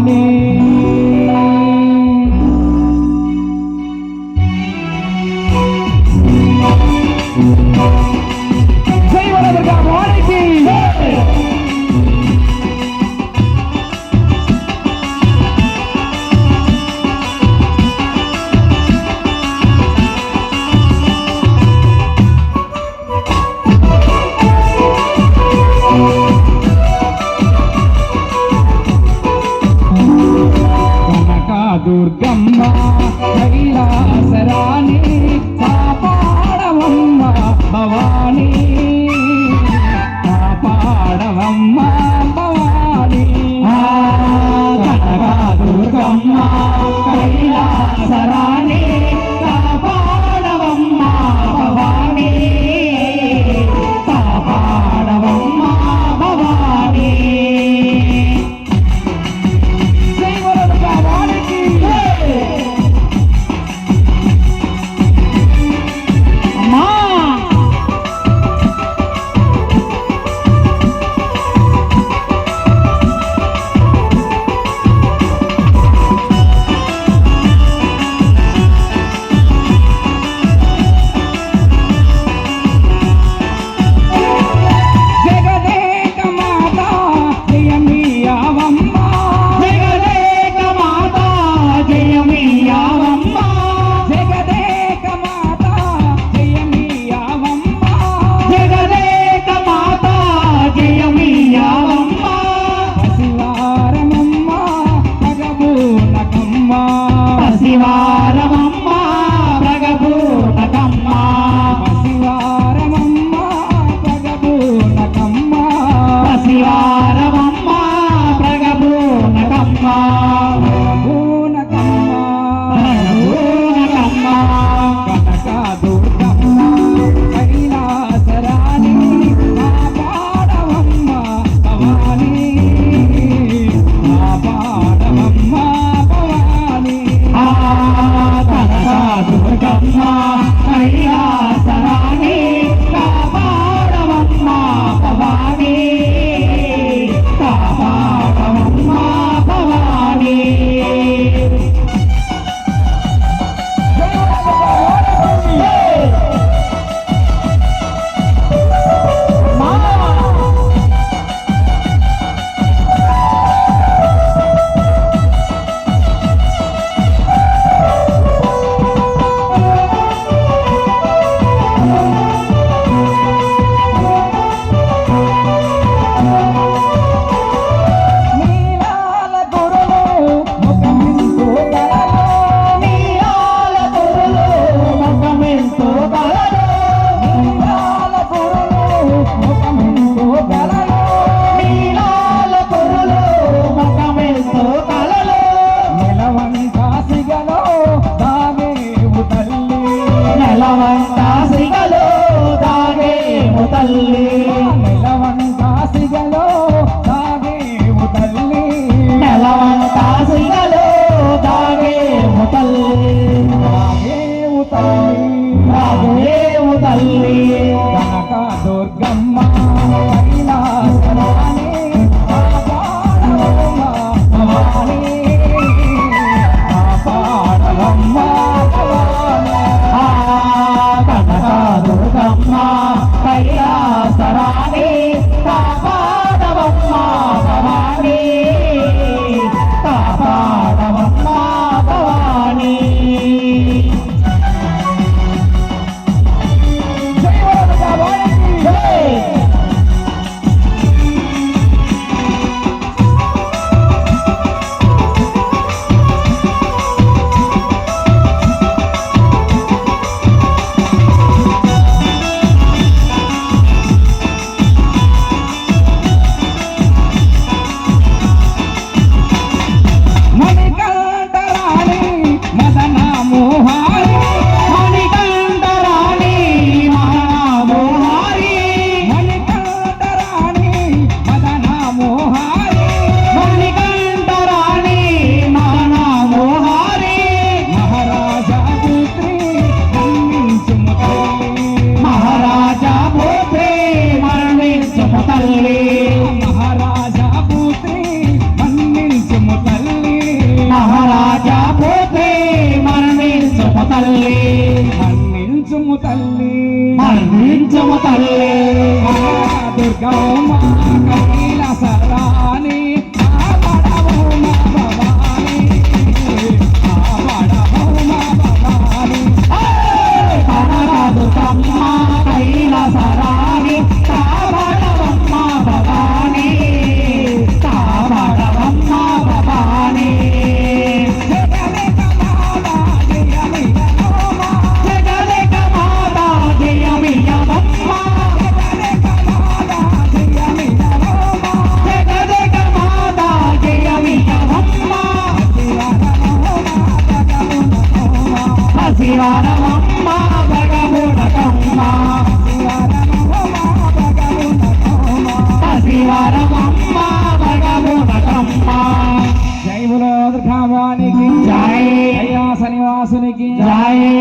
Amen. சாசரானே Bye. దాగే ముతల్లి తల్లి మరణించము తల్లి. మరణించము తల్లి. Johnson again.